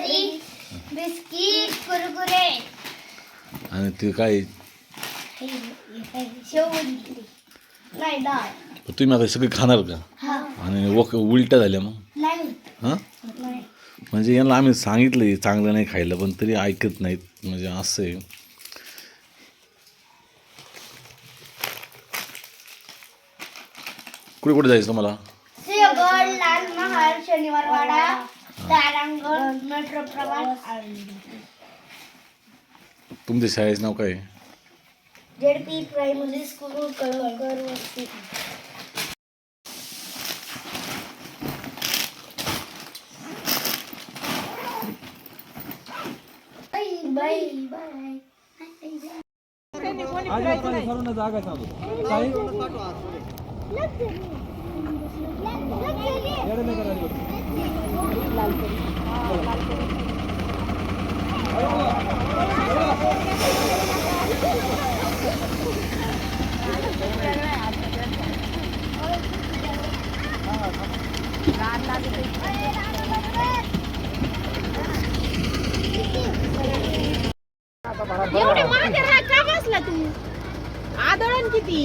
Biscuit Kurkure. आणि ते काय? शेवंती नाही डाळ. तुम्ही आता सगळे खाणार का? हा. आणि वक उलट्या झाल्या मग? नाही. हां? नाही. म्हणजे यांना आम्ही सांगितलं चांगलं नाही खायला पण तरी ऐकत नाहीत. म्हणजे असं आहे. कुठे कुठे जायचं तुम्हाला? सिंहगड लाल महाल शनिवार वाडा तारांगण मेट्रो प्रवास. तुमच्या शाळेचं नाव काय? आहे? प्रायमरी स्कूल कळवकर वस्ती बाय बाय बाय एवढे मागे राहा का बसला तू आदळण किती?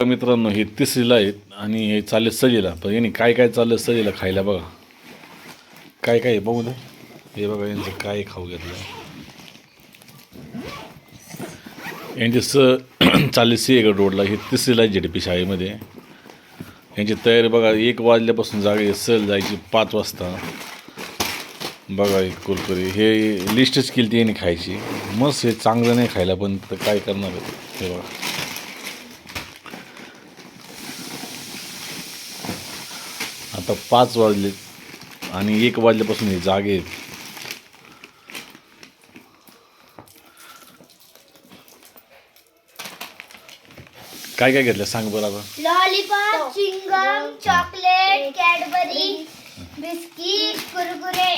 मित्रांनो हे तिसरीला आहेत आणि हे चालले सजीला पण यांनी काय काय चाललं सजीला खायला बघा. काय काय आहे बघू दे हे बघा यांचं काय खाऊ घेतलं. यांचे स चालले सिंहगड रोडला. हे तिसरीला आहे जेडपी शाळेमध्ये. यांची तयारी बघा एक वाजल्यापासून जागे सहल जायची पाच वाजता. बघा एक कुरकुरी. हे लिस्टच केली ती खायची. मस्त हे चांगलं नाही खायला पण तर काय करणार हे बघा. आता पाच वाजले आणि एक वाजल्यापासून हे जागे आहेत. काय काय घेतलं? सांग बरं आता. Lollipop chewing gum chocolate Cadbury biscuit Kurkure.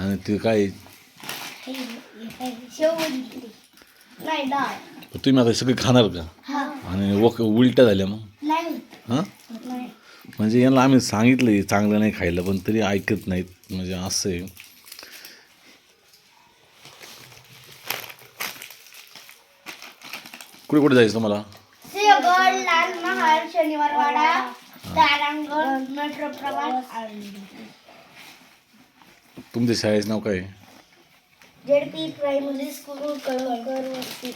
आणि ते काय? शेवंती नाही डाळ तुम्ही आता सगळे खाणार का? हा. आणि वक उलट्या झाल्या मग? नाही. हां? नाही. म्हणजे यांना आम्ही सांगितलं चांगलं नाही खायला पण तरी ऐकत नाहीत. म्हणजे असं आहे. कुठे कुठे जायचं तुम्हाला? सिंहगड लाल महाल शनिवार वाडा तारांगण मेट्रो प्रवास. तुमच्या शाळेचं नाव काय आहे? जेडपी प्रायमरी स्कूल कळवकर वस्ती